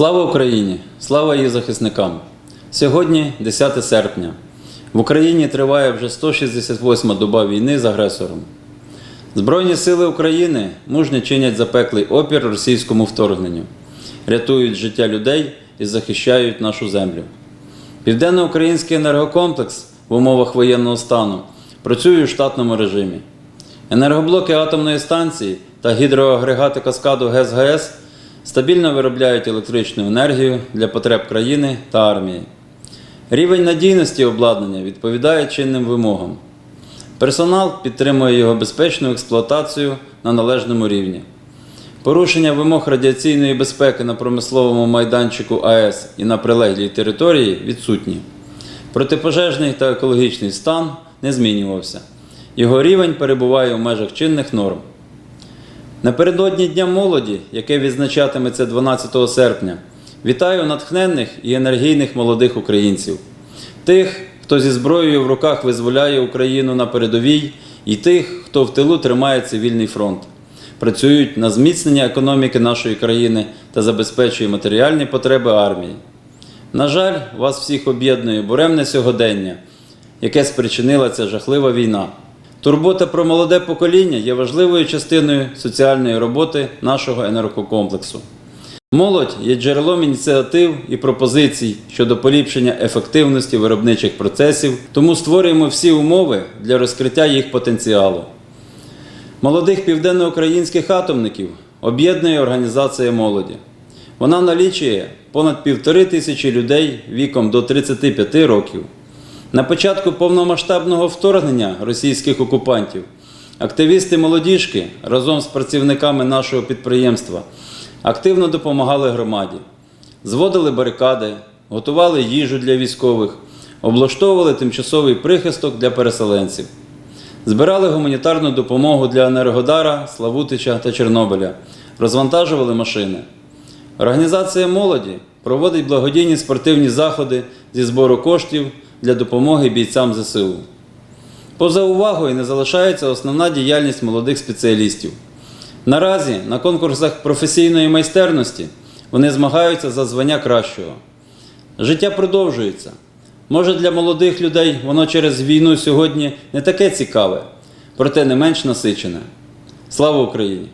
Слава Україні! Слава її захисникам! Сьогодні 10 серпня. В Україні триває вже 168 доба війни з агресором. Збройні сили України мужньо чинять запеклий опір російському вторгненню, рятують життя людей і захищають нашу землю. Південноукраїнський енергокомплекс в умовах воєнного стану працює у штатному режимі. Енергоблоки атомної станції та гідроагрегати каскаду ГЕС-ГАЕС стабільно виробляють електричну енергію для потреб країни та армії. Рівень надійності обладнання відповідає чинним вимогам. Персонал підтримує його безпечну експлуатацію на належному рівні. Порушення вимог радіаційної безпеки на промисловому майданчику АЕС і на прилеглій території відсутні. Протипожежний та екологічний стан не змінювався. Його рівень перебуває в межах чинних норм. Напередодні Дня молоді, яке відзначатиметься 12 серпня, вітаю натхненних і енергійних молодих українців, тих, хто зі зброєю в руках визволяє Україну на передовій, і тих, хто в тилу тримає цивільний фронт, працюють на зміцнення економіки нашої країни та забезпечує матеріальні потреби армії. На жаль, вас всіх об'єднує буремне сьогодення, яке спричинила ця жахлива війна. Турбота про молоде покоління є важливою частиною соціальної роботи нашого енергокомплексу. Молодь є джерелом ініціатив і пропозицій щодо поліпшення ефективності виробничих процесів, тому створюємо всі умови для розкриття їх потенціалу. Молодих південноукраїнських атомників об'єднує організація молоді. Вона налічує понад півтори тисячі людей віком до 35 років. На початку повномасштабного вторгнення російських окупантів активісти молодіжки разом з працівниками нашого підприємства активно допомагали громаді, зводили барикади, готували їжу для військових, облаштовували тимчасовий прихисток для переселенців, збирали гуманітарну допомогу для Енергодара, Славутича та Чорнобиля, розвантажували машини. Організація молоді проводить благодійні спортивні заходи зі збору коштів для допомоги бійцям ЗСУ. Поза увагою не залишається основна діяльність молодих спеціалістів. Наразі на конкурсах професійної майстерності вони змагаються за звання кращого. Життя продовжується. Може, для молодих людей воно через війну сьогодні не таке цікаве, проте не менш насичене. Слава Україні!